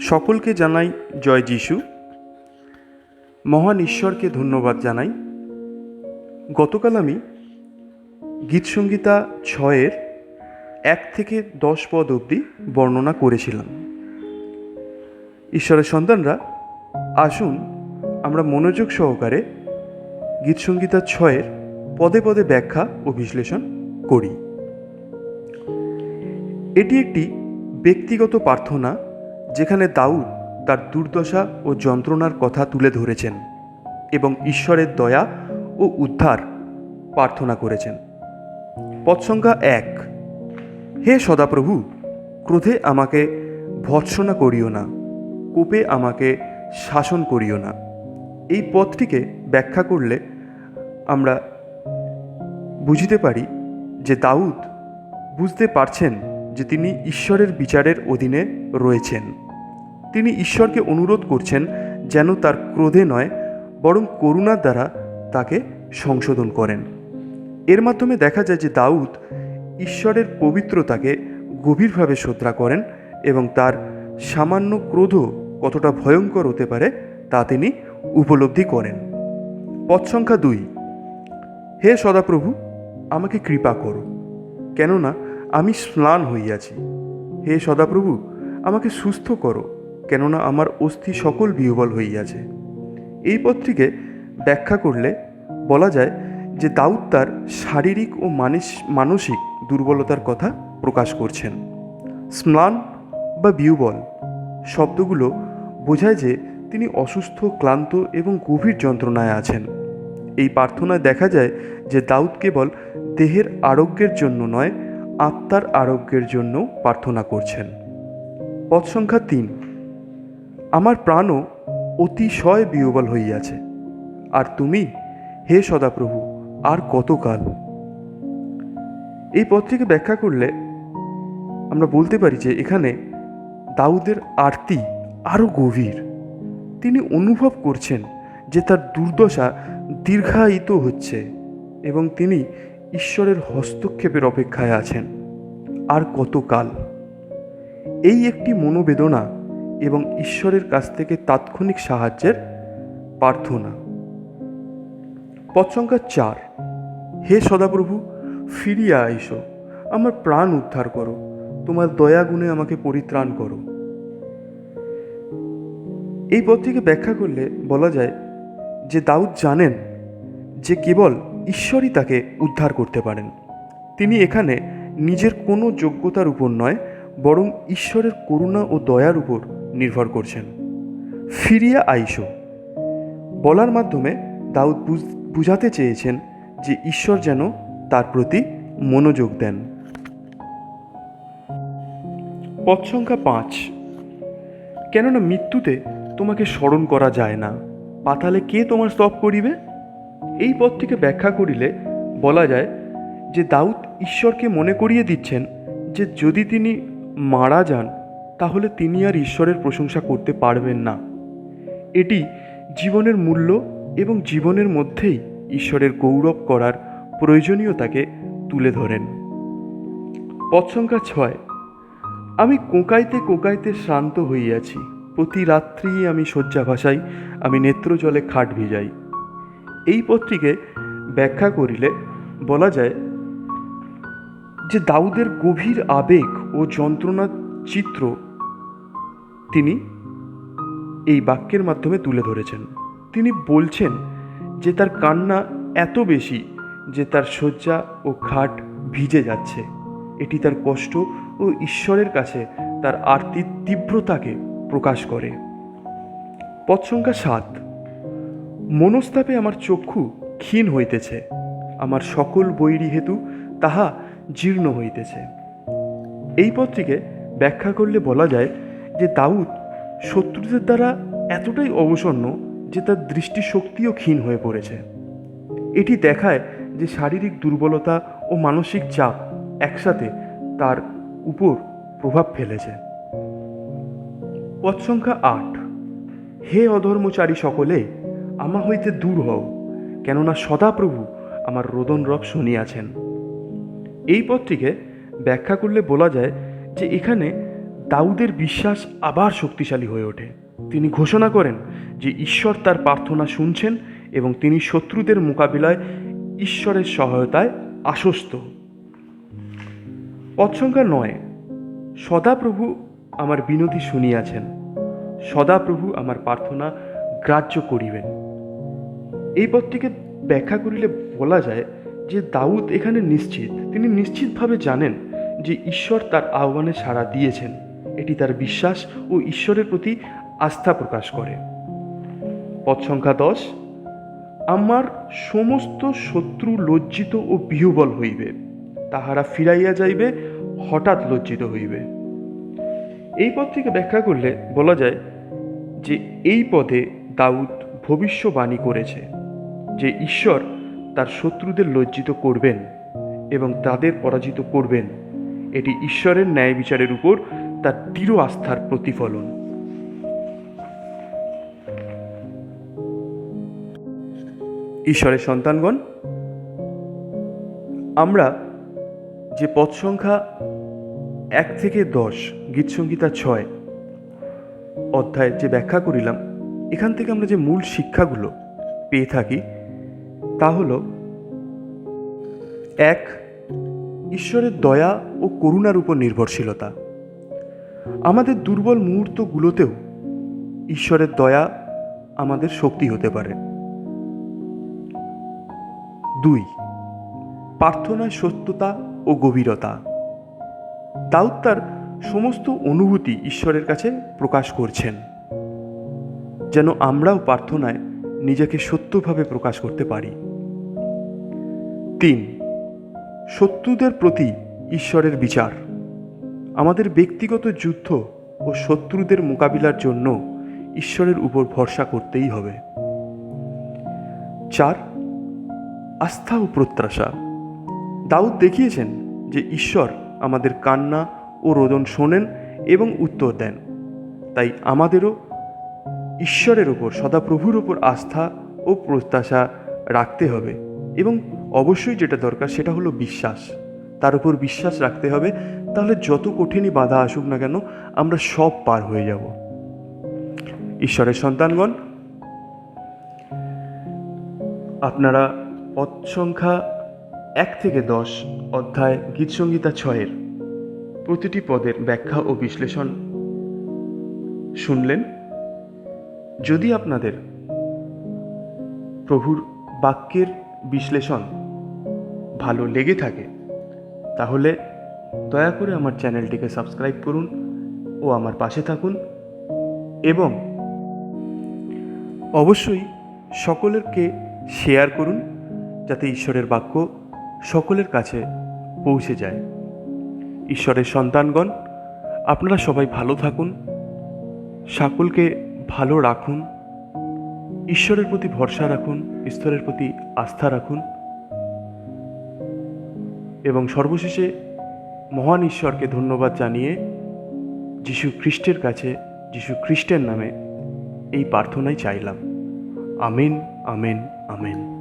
সকলকে জানাই জয় যিশু। মহান ঈশ্বরকে ধন্যবাদ জানাই। গতকাল আমি গীতসংগীতা ছয়ের এক থেকে দশ পদ অবধি বর্ণনা করেছিলাম। ঈশ্বরের সন্তানরা, আসুন আমরা মনোযোগ সহকারে গীতসংগীতা ছয়ের পদে পদে ব্যাখ্যা ও বিশ্লেষণ করি। এটি একটি ব্যক্তিগত প্রার্থনা যেখানে দাউদ তার দুর্দশা ও যন্ত্রণার কথা তুলে ধরেছেন এবং ঈশ্বরের দয়া ও উদ্ধার প্রার্থনা করেছেন। পদ সংখ্যা এক, হে সদাপ্রভু, ক্রোধে আমাকে ভৎসনা করিও না, কোপে আমাকে শাসন করিও না। এই পথটিকে ব্যাখ্যা করলে আমরা বুঝতে পারি যে দাউদ বুঝতে পারছেন যে তিনি ঈশ্বরের বিচারের অধীনে রয়েছেন। তিনি ঈশ্বরকে অনুরোধ করছেন যেন তার ক্রোধে নয়, বরং করুণার দ্বারা তাকে সংশোধন করেন। এর মাধ্যমে দেখা যায় যে দাউদ ঈশ্বরের পবিত্রতাকে গভীরভাবে শ্রদ্ধা করেন এবং তার সামান্য ক্রোধ কতটা ভয়ঙ্কর হতে পারে তা তিনি উপলব্ধি করেন। পদ সংখ্যা দুই। হে সদাপ্রভু, আমাকে কৃপা করো। কেননা আমি স্নান হইয়াছি। হে সদাপ্রভু, আমাকে সুস্থ করো, কেননা আমার অস্থি সকল বিহবল হইয়াছে। এই পত্রিকে ব্যাখ্যা করলে বলা যায় যে দাউদ তার শারীরিক ও মানস, মানসিক দুর্বলতার কথা প্রকাশ করছেন। স্নান বা বিউবল শব্দগুলো বোঝায় যে তিনি অসুস্থ, ক্লান্ত এবং গভীর যন্ত্রণায় আছেন। এই প্রার্থনায় দেখা যায় যে দাউদ কেবল দেহের আরোগ্যের জন্য নয় আত্মার আরোগ্যের জন্য প্রার্থনা করছেন। পদ সংখ্যা তিন, আমার প্রাণও অতিশয় বিহবল হইয়াছে। আর তুমি, হে সদাপ্রভু, আর কতকাল? এই পত্রিকে ব্যাখ্যা করলে আমরা বলতে পারি যে এখানে দাউদের আরতি আরও গভীর। তিনি অনুভব করছেন যে তার দুর্দশা দীর্ঘায়িত হচ্ছে এবং তিনি ঈশ্বরের হস্তক্ষেপের অপেক্ষায় আছেন। আর কতকাল? এই একটি মনোবেদনা এবং ঈশ্বরের কাছ থেকে তাৎক্ষণিক সাহায্যের প্রার্থনা। পদ সংখ্যা চার, হে সদাপ্রভু, ফিরিয়া আইসো, আমার প্রাণ উদ্ধার করো, তোমার দয়া গুণে আমাকে পরিত্রাণ করো। এই পদটিকে ব্যাখ্যা করলে বলা যায় যে দাউদ জানেন যে কেবল ঈশ্বরই তাকে উদ্ধার করতে পারেন। তিনি এখানে নিজের কোনো যোগ্যতার উপর নয়, বরং ঈশ্বরের করুণা ও দয়ার উপর নির্ভর করছেন। ফিরিয়া আইসো। বলার মাধ্যমে দাউদ বুঝ- বুঝাতে চেয়েছেন যে ঈশ্বর যেন তার প্রতি মনোযোগ দেন। পদ সংখ্যা পাঁচ। কেননা মৃত্যুতে তোমাকে স্মরণ করা যায় না। পাতালে কে তোমার স্তব করিবে এই পদটিকে ব্যাখ্যা করিলে বলা যায় যে দাউদ ঈশ্বরকে মনে করিয়ে দিচ্ছেন যে যদি তিনি মারা যান, তাহলে তিনি আর ঈশ্বরের প্রশংসা করতে পারবেন না। এটি জীবনের মূল্য এবং জীবনের মধ্যেই ঈশ্বরের গৌরব করার প্রয়োজনীয়তাকে তুলে ধরেন। পদ সংখ্যা ছয়, আমি কোকাইতে কোকাইতে শ্রান্ত হইয়াছি। প্রতি রাত্রি আমি শয্যা ভাসাই, আমি নেত্র জলে খাট ভিজাই। এই পত্রিকে ব্যাখ্যা করিলে বলা যায় যে দাউদের গভীর আবেগ ও যন্ত্রণার চিত্র তিনি এই বাক্যের মাধ্যমে তুলে ধরেছেন। তিনি বলছেন যে তার কান্না এত বেশি যে তার শয্যা ও খাট ভিজে যাচ্ছে। এটি তার কষ্ট ও ঈশ্বরের কাছে তার আর্তির তীব্রতাকে প্রকাশ করে। পদ সংখ্যা সাত মনস্তাপে আমার চক্ষু ক্ষীণ হইতেছে, আমার সকল বৈরী হেতু তাহা জীর্ণ হইতেছে। এই পত্রিকে ব্যাখ্যা করলে বলা যায় যে দাউদ শত্রুদের দ্বারা এতটাই অবসন্ন যে তার দৃষ্টিশক্তিও ক্ষীণ হয়ে পড়েছে। এটি দেখায় যে শারীরিক দুর্বলতা ও মানসিক চাপ একসাথে তার উপর প্রভাব ফেলেছে। পদ সংখ্যা আট, হে অধর্মচারী সকলে আমা হইতে দূর হও, কেননা সদাপ্রভু আমার রোদন রব শুনিয়াছেন। এই পদটিকে ব্যাখ্যা করলে বলা যায় যে এখানে দাউদের বিশ্বাস আবার শক্তিশালী হয়ে ওঠে। তিনি ঘোষণা করেন যে ঈশ্বর তার প্রার্থনা শুনছেন এবং তিনি শত্রুদের মোকাবিলায় ঈশ্বরের সহায়তায় আশ্বস্ত। পদ সংখ্যা নয়, সদাপ্রভু আমার বিনতি শুনিয়াছেন। সদাপ্রভু আমার প্রার্থনা গ্রাহ্য করিবেন। এই পদটিকে ব্যাখ্যা করিলে বলা যায় যে দাউদ এখানে নিশ্চিত। তিনি নিশ্চিতভাবে জানেন যে ঈশ্বর তার আহ্বানে সাড়া দিয়েছেন। এটি তার বিশ্বাস ও ঈশ্বরের প্রতি আস্থা প্রকাশ করে। পদ সংখ্যা দশ, আমার সমস্ত শত্রু লজ্জিত ও বিহবল হইবে। তাহারা ফিরাইয়া যাইবে, হঠাৎ লজ্জিত হইবে। এই পদ থেকে ব্যাখ্যা করলে বলা যায় যে এই পদে দাউদ ভবিষ্যবাণী করেছে। যে ঈশ্বর তার শত্রুদের লজ্জিত করবেন এবং তাদের পরাজিত করবেন, এটি ঈশ্বরের ন্যায় বিচারের উপর তার দৃঢ় আস্থার প্রতিফলন। ঈশ্বরের সন্তানগণ, আমরা যে পদ সংখ্যা এক থেকে দশ, গীতসংগীতা ছয় অধ্যায়ের যে ব্যাখ্যা করিলাম, এখান থেকে আমরা যে মূল শিক্ষাগুলো পেয়ে থাকি তা হল, এক, ঈশ্বরের দয়া ও করুণার উপর নির্ভরশীলতা। আমাদের দুর্বল মুহূর্তগুলোতেও ঈশ্বরের দয়া আমাদের শক্তি হতে পারে। দুই, প্রার্থনায় সত্যতা ও গভীরতা। দাউদ তার সমস্ত অনুভূতি ঈশ্বরের কাছে প্রকাশ করছেন, যেন আমরাও প্রার্থনায় নিজেকে সত্যভাবে প্রকাশ করতে পারি। তিন, শত্রুদের প্রতি ঈশ্বরের বিচার। আমাদের ব্যক্তিগত যুদ্ধ ও শত্রুদের মোকাবিলার জন্য ঈশ্বরের উপর ভরসা করতেই হবে। চার, আস্থা ও প্রত্যাশা। দাউদ দেখিয়েছেন যে ঈশ্বর আমাদের কান্না ও রোদন শোনেন এবং উত্তর দেন। তাই আমাদেরও ঈশ্বরের ওপর সদাপ্রভুর ওপর আস্থা ও প্রত্যাশা রাখতে হবে এবং অবশ্যই যেটা দরকার সেটা হলো বিশ্বাস। তার উপর বিশ্বাস রাখতে হবে, তাহলে যত কঠিনই বাধা আসুক না কেন, আমরা সব পার হয়ে যাব। ঈশ্বরের সন্তানগণ, আপনারা পদ সংখ্যা এক থেকে দশ, অধ্যায় গীতসংগীতা ছয়ের প্রতিটি পদের ব্যাখ্যা ও বিশ্লেষণ শুনলেন। যদি আপনাদের প্রভুর বাক্যের বিশ্লেষণ ভালো লেগে থাকে, তাহলে দয়া করে আমার চ্যানেলটিকে সাবস্ক্রাইব করুন ও আমার পাশে থাকুন এবং অবশ্যই সকলেরকে শেয়ার করুন যাতে ঈশ্বরের বাক্য সকলের কাছে পৌঁছে যায়। ঈশ্বরের সন্তানগণ, আপনারা সবাই ভালো থাকুন, সকলকে ভালো রাখুন, ঈশ্বরের প্রতি ভরসা রাখুন, ঈশ্বরের প্রতি আস্থা রাখুন এবং সর্বশেষে মহান ঈশ্বরকে ধন্যবাদ জানিয়ে যিশু খ্রিস্টের কাছে, যিশু খ্রিস্টের নামে এই প্রার্থনাই চাইলাম। আমিন আমিন, আমেন।